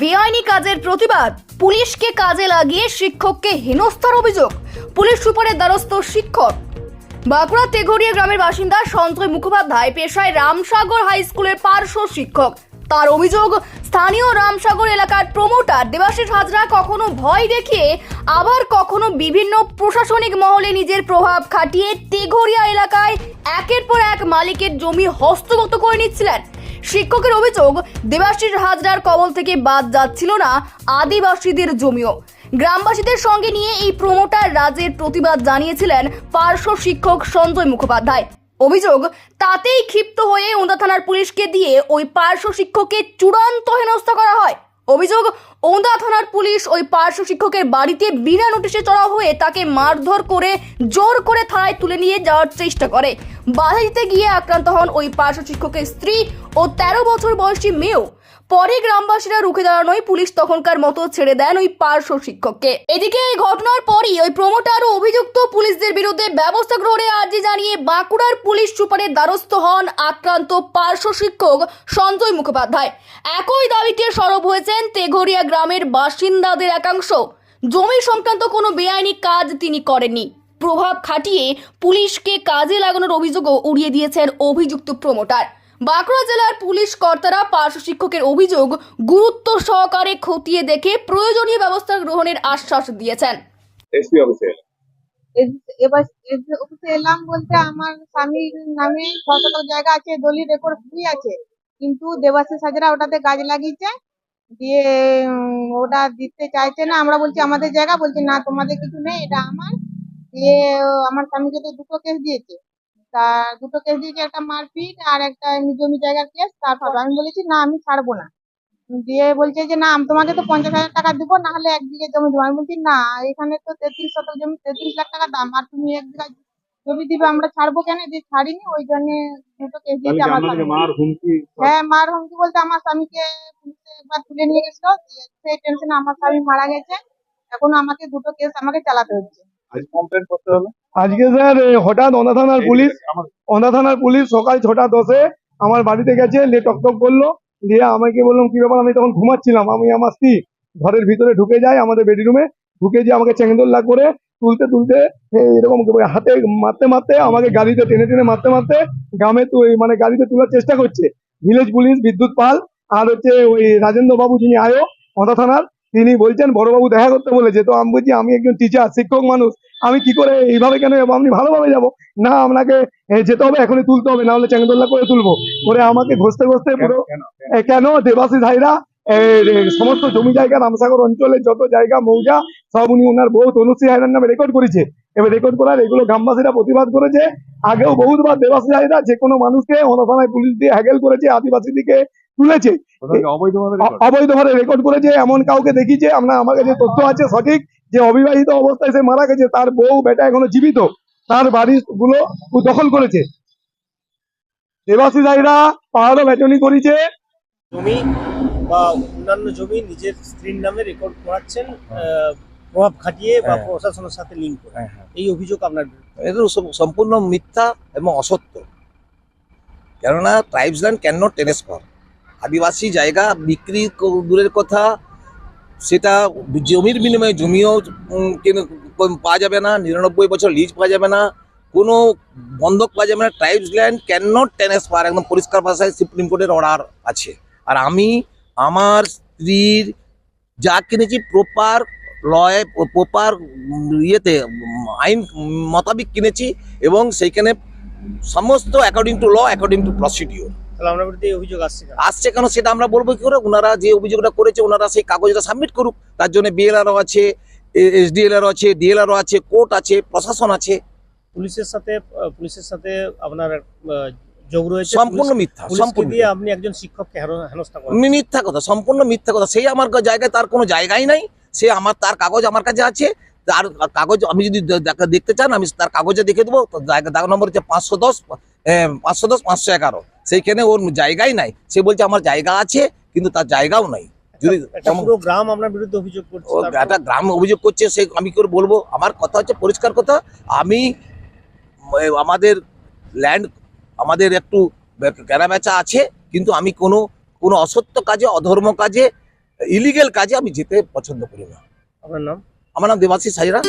বেআইনি কাজের প্রতিবাদ। পুলিশকে কাজে লাগিয়ে শিক্ষককে হেনস্থার অভিযোগ। পুলিশ সুপারের দ্বারস্থ শিক্ষক। বাঁকুড়া তেঘরিয়া গ্রামের বাসিন্দা সঞ্জয় মুখোপাধ্যায় পেশায় রামসাগর হাই স্কুলের পার্শ্ব শিক্ষক। তার অভিযোগ, স্থানীয় রামসাগর এলাকার প্রমোটার দেবাশিস হাজরা কখনো ভয় দেখিয়ে আবার কখনো বিভিন্ন প্রশাসনিক মহলে নিজের প্রভাব খাটিয়ে তেঘরিয়া এলাকায় একের পর এক মালিকের জমি হস্তগত করে নিচ্ছিলেন। শিক্ষকের অভিযোগ, দেবাশিস হাজরার কবল থেকে বাদ যাচ্ছিল না আদিবাসীদের জমিও। গ্রামবাসীদের সঙ্গে নিয়ে এই প্রমোটার রাজের প্রতিবাদ জানিয়েছিলেন পার্শ্ব শিক্ষক সঞ্জয় মুখোপাধ্যায়। অভিযোগ, তাতেই ক্ষিপ্ত হয়ে উন্দা থানার পুলিশকে দিয়ে ওই পার্শ্ব শিক্ষককে চূড়ান্ত হেনস্থা করা হয়। অভিযোগ, ওন্দা থানার পুলিশ ওই পার্শ্ব শিক্ষকের বাড়িতে বিনা নোটিশে চড়া হয়ে তাকে মারধর করে জোর করে থানায় তুলে নিয়ে যাওয়ার চেষ্টা করে। বাধা দিতে গিয়ে আক্রান্ত হন ওই পার্শ্ব শিক্ষকের স্ত্রী ও তেরো বছর বয়সী মেয়েও। পরে গ্রামবাসীরা রুখে দাঁড়ানোয় পুলিশ তখনকার মতো ছেড়ে দেন ওই পার্শ্ব শিক্ষককে। এদিকে এই ঘটনার পরই ওই প্রমোটার ও অভিযুক্ত পুলিশদের বিরুদ্ধে ব্যবস্থা গ্রহণের আর্জি জানিয়ে বাঁকুড়ার পুলিশ সুপারের দ্বারস্থ হন আক্রান্ত পার্শ্ব শিক্ষক সঞ্জয় মুখোপাধ্যায়। একই দাবিতে সরব হয়েছেন তেঘরিয়া গ্রামের বাসিন্দাদের একাংশ। জমি সংক্রান্ত কোনো বেআইনি কাজ তিনি করেননি। প্রভাব খাটিয়ে পুলিশকে কাজে লাগানোর অভিযোগও উড়িয়ে দিয়েছেন অভিযুক্ত প্রমোটার বাঁকুড়া জেলার পুলিশ কর্তারা পার্শ্ব শিক্ষকের অভিযোগ গুরুত্ব সহকারে খতিয়ে দেখে প্রয়োজনীয় ব্যবস্থা গ্রহণের আশ্বাস দিয়েছেন। এসপি অফিসে। এবার অফিসে এলাম বলতে আমার স্বামীর নামে জায়গা আছে দলিল রেকর্ড সবই আছে। কিন্তু দেবাশিস হাজরা ওটাতে গাছ লাগিয়েছে দিয়ে ওটা দিতে চাইছে না আমরা বলছি আমাদের জায়গা বলছে না তোমাদের কিছু নেই এটা আমার। দিয়ে আমার স্বামীকে তো দুটো কেস দিয়েছে। তা দুটো কেস দিয়েছে একটা মারপিট আর একটা এমনি জমি জায়গার কেস তারপর আমি বলেছি না আমি ছাড়বো না। দিয়ে বলছে যে না তোমাকে তো পঞ্চাশ হাজার টাকা দিব না হলে এক বিঘে জমি দেবো। আমি বলছি না এখানে তো তেত্রিশ শতক জমি তেত্রিশ লাখ টাকা দাম আর তুমি এক বিঘা জমি দিবে আমরা ছাড়বো কেন? দিয়ে ছাড়িনি ওই জন্য দুটো কেস দিয়েছে আমার স্বামী। হ্যাঁ মার হুমকি বলতে আমার স্বামীকে পুলিশে একবার তুলে নিয়ে গেছিল সেই টেনশনে আমার স্বামী মারা গেছে। এখন আমাকে দুটো কেস আমাকে চালাতে হচ্ছে। আজ কমপ্লেন করতে হলো আজকে স্যার হঠাৎ অন্ধা থানার পুলিশ অন্ধা থানার পুলিশ সকাল ছটা দশে আমার বাড়িতে গেছে লে টকটক করল দিয়ে আমাকে বললাম কি ব্যাপার? আমি তখন ঘুমাচ্ছিলাম আমি আমার স্ত্রী ঘরের ভিতরে ঢুকে যাই আমাদের বেডরুমে ঢুকে যে আমাকে চেংদোল্লা করে তুলতে তুলতে এরকম হাতে মারতে মারতে আমাকে গাড়িতে টেনে টেনে মারতে মারতে গ্রামে মানে গাড়িতে তোলার চেষ্টা করছে। ভিলেজ পুলিশ বিদ্যুৎ পাল আর হচ্ছে ওই রাজেন্দ্র বাবু যিনি আয়ো অন্ধা থানার তিনি বলছেন বড়বাবু দেখা করতে বলেছে। তো আমি বলছি আমি একজন টিচার শিক্ষক মানুষ। আমি কি করে এইভাবে কেন যাব? আমি ভালোভাবে যাব। না আপনাকে যেতে হবে এখনই তুলতে হবে না হলে চ্যাংদোল্লা করে তুলবো। করে আমাকে ঘষতে ঘষতে পুরো কেন দেবাশিস এ, সমস্ত জমি জায়গা রামসাগর অঞ্চলে যত জায়গা মৌজা সব উনি ওনার বহু তনুশ্রী হাইরার নামে রেকর্ড করেছে। এবার রেকর্ড করার এগুলো গ্রামবাসীরা প্রতিবাদ করেছে। আগেও বহুবার দেবাশিস হায়রা যে কোনো মানুষকে অনথানায় পুলিশ দিয়ে হ্যাগেল করেছে আদিবাসী দিকে তুলেছে অবৈধভাবে রেকর্ড করেছে এমন কাউকে দেখিছে আমরা আমার কাছে তথ্য আছে সঠিক যে অবিবাহিত অবস্থায় সে মারা গেছে তার বউ বেটা এখনও জীবিত তার বাড়ি গুলো দখল করেছে। দেবাশিস রায়রা পাহাড়ও ব্যাটনি করেছে। জমি বা অন্যান্য জমি নিজের স্ত্রীর নামে রেকর্ড করাচ্ছেন আহ, প্রভাব খাটিয়ে বা হ্যাঁ। প্রশাসনের সাথে লিঙ্ক করে হ্যাঁ, হ্যাঁ। এই অভিযোগ আপনার। এটা সম্পূর্ণ মিথ্যা এবং অসত্য কেননা tribes land can not transfer আদিবাসী জায়গা বিক্রি দূরের কথা সেটা জমির বিনিময়ে জমিও কেন- পাওয়া যাবে না নিরানব্বই বছর লিজ পাওয়া যাবে না কোনো বন্ধক পাওয়া যাবে না tribes land can not transfer একদম পরিষ্কার ভাষায় সুপ্রিম কোর্টের অর্ডার আছে আর আমি আমার স্ত্রীর যা কিনেছি প্রপার লয় প্রপার ইয়েতে আইন মোতাবিক কিনেছি এবং সেইখানে সমস্ত according to law according to procedure আসছে কেন? সেটা আমরা বলব কি করে? ওনারা যে অভিযোগটা করেছে ওনারা সেই কাগজটা সাবমিট করুক। তার জন্য বিএলআরও আছে এসডিএলআরও আছে ডিএলআরও আছে কোর্ট আছে প্রশাসন আছে। পুলিশের সাথে পুলিশের সাথে আপনার যোগ রয়েছে। সম্পূর্ণ মিথ্যা সম্পূর্ণ আপনি একজন শিক্ষককে হেন- হেনস্থা মিথ্যা কথা সম্পূর্ণ মিথ্যা কথা। সেই আমার জায়গায় তার কোনো জায়গাই নাই। সে আমার তার কাগজ আমার কাছে আছে। তার কাগজ আমি যদি দেখতে চান আমি তার কাগজে দেখে দেবো। দাগ নম্বর হচ্ছে পাঁচশো দশ পাঁচশো দশ পাঁচশো এগারো। সেইখানে ওর জায়গাই নাই। সে বলছে আমার জায়গা আছে কিন্তু তার জায়গাও নাই। যদি গ্রাম আপনার বিরুদ্ধে অভিযোগ করছে একটা গ্রাম অভিযোগ করছে সে আমি করে বলব? আমার কথা হচ্ছে পরিষ্কার কথা। আমি আমাদের ল্যান্ড আমাদের একটু কেনা বেচা আছে কিন্তু আমি কোনো কোনো অসত্য কাজে অধর্ম কাজে ইলিগেল কাজে আমি যেতে পছন্দ করি না। আপনার নাম? আমার নাম দেবাশিস হাজরা।